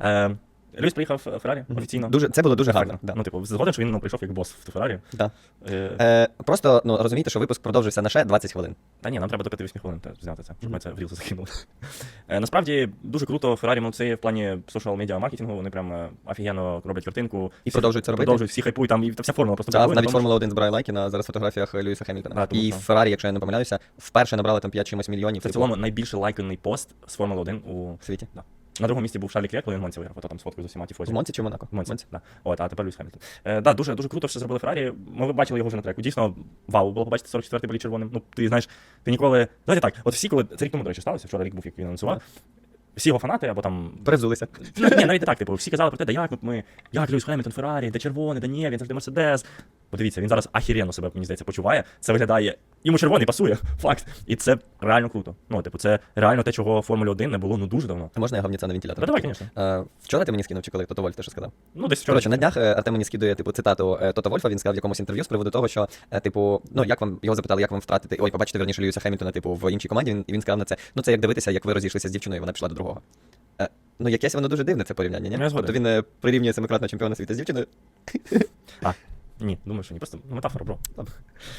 Е, Льюіс приїхав в Феррарі офіційно. Дуже, це було дуже Ефектно. гарно. Да. Ну, типу, згоден, що він ну, прийшов як бос в Феррарі. Да. Е, Е, просто ну, розумієте, що випуск продовжився на ще 20 хвилин. Та ні, нам треба до 5 хвилин те- зняти це, щоб ми це в рілси закинули. Е, Насправді дуже круто. Феррарі молодці в плані social медіа маркетингу. Вони прям е, офігенно роблять картинку. І Всі продовжують це робити. Продовжують, всі хайпують там, і та вся формула просто Та, бракує, навіть тому Формула 1 збирає лайки на зараз фотографіях Льюіса Хемільтона. Да, тому і що- Феррарі, якщо я не помиляюся, вперше набрали там 5 чимось мільйонів. Це в типу, цілому найбільше лайканий пост з Формули 1 у в світі. Да. На другому місці був Шарлі Клер, коли він Монці виграв, ото там сфоткою з усіма ті В Монці чи Монако? В Монці, да. От, а тепер Льюіс Хемільтон. Е, да, дуже, дуже круто, що зробили Феррарі. Ми бачили його вже на треку. Дійсно, вау, було побачити 44-й болі червоним. Ну, ти знаєш, ти ніколи. Давайте так, от всі, коли це рік тому, до речі, сталося, вчора рік був, як він анонсував. Всі його фанати або там Перевзулися. Ну, ні, навіть не так, типу, всі казали про те, да як от ми, як Льюіс Хемільтон, Феррарі, де червоний, да ні, він завжди Мерседес. Подивіться, він зараз ахіренно себе, мені здається, почуває. Це виглядає. Йому червоний пасує, факт. І це реально круто. Ну, типу, це реально те, чого в Формулі 1 не було ну дуже давно. Можна я говніця на вентилятор? Да, давай, звісно. Е, вчора ти мені скинув, чи коли Тото Вольф те, що сказав? Ну, десь вчора. Коротше, на днях е, Артем мені скидує типу цитату е, Тото Вольфа. Він сказав в якомусь інтерв'ю з приводу того, що е, типу, ну як вам його запитали, як вам втратити, ой, побачити верніше Льюіса Хемільтона, типу, в іншій команді. Він він сказав на це. Ну це як дивитися, як ви розійшлися з дівчиною, і вона пішла до другого. Е, Ну, якесь воно дуже дивне це порівняння, ні? Я згоден. Тобто він е, прирівнює семикратного чемпіона світу з дівчиною. Ні, думаю, що ні. Просто метафора, бро.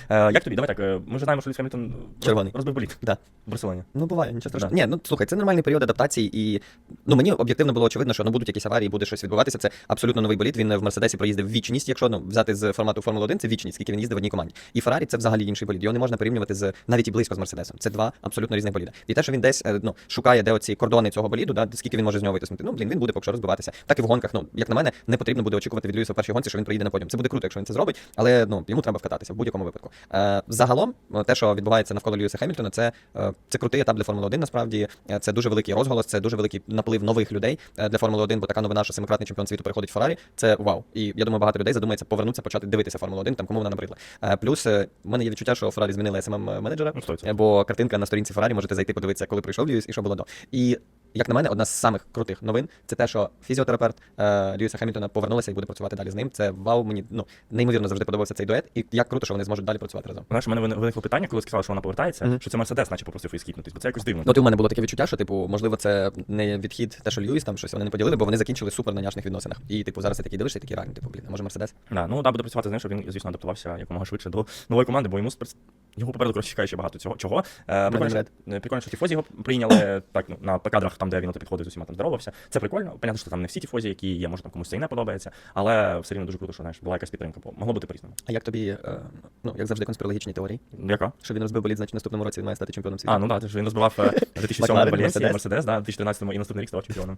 Е, як тобі? Давай так. е, Ми вже знаємо, що Льюіс Хемільтон роз- Червоний. розбив боліт Да. в Барселоні. Ну, буває, нічого страшного. Да. Ні, ну слухай, це нормальний період адаптації, і ну мені об'єктивно було очевидно, що ну будуть якісь аварії, буде щось відбуватися. Це абсолютно новий болід. Він в Мерседесі проїздив вічність. Якщо ну взяти з формату Формули 1, це вічність, скільки він їздив в одній команді. І Феррарі це взагалі інший болід. Його не можна порівнювати з навіть і близько з Мерседесом. Це два абсолютно різних боліди. І те, що він десь е, ну шукає, де оці кордони цього боліду, да, скільки він може з нього витиснути. Ну блін, він буде поки що розбиватися. Так і в гонках. Ну як на мене, не потрібно буде очікувати від Льюіса в першій гонці, що він приїде на подіум. Це буде круто, якщо він це зробить, але ну йому треба вкататися в будь-якому випадку. Е, загалом, е, те, що відбувається навколо Льюіса Хемільтона, це, е, це крутий етап для Формули 1, Насправді Е, це дуже великий розголос, це дуже великий наплив нових людей для Формули 1, бо така новина, що семикратний чемпіон світу переходить в Феррарі. Це вау. І я думаю, багато людей задумається повернутися, почати дивитися Формулу 1, там кому вона набридла. Е, Плюс в мене є відчуття, що Феррарі змінили smm менеджера Ну, 100%. Бо картинка на сторінці Феррарі можете зайти подивитися, коли прийшов Льюіс і що було до. І як на мене, одна з самих крутих новин це те, що фізіотерапевт е, Льюіса Хемільтона повернулася і буде працювати далі з ним. Це вау, мені ну неймовірно завжди подобався цей дует, і як круто, що вони зможуть далі працювати разом. Знаєш, у мене виникло питання, коли сказали, що вона повертається, що це Мерседес, наче попросив її скіпнутись, бо це якось дивно. Ну, ти у мене було таке відчуття, що типу, можливо, це не відхід, те, що Льюіс там щось вони не поділили, бо вони закінчили супер на няшних відносинах. І типу зараз ти такий дивишся, і такий реально, типу, блін, а може Мерседес? Да, ну да, буде працювати з ним, щоб він, звісно, адаптувався якомога швидше до нової команди, бо йому його попереду коротше, чекає ще багато цього. Чого? Е, прикольно, що, е, прикольно, що тіфозі його прийняли так, ну, на кадрах, там, де він от підходив з усіма там здоровався. Це прикольно. Понятно, що там не всі тіфозі, які є, може там комусь це і не подобається, але все рівно дуже круто, що знаєш, була якась підтримка. бо Могло бути по-різному. А як тобі, е, ну як завжди, конспірологічні теорії? Яка? Що він розбив болід, значить в наступному році він має стати чемпіоном світу. А, ну так, да, він розбивав е, 2007 Макларен, Мерседес. Да, 2013 і наступний рік став чемпіоном.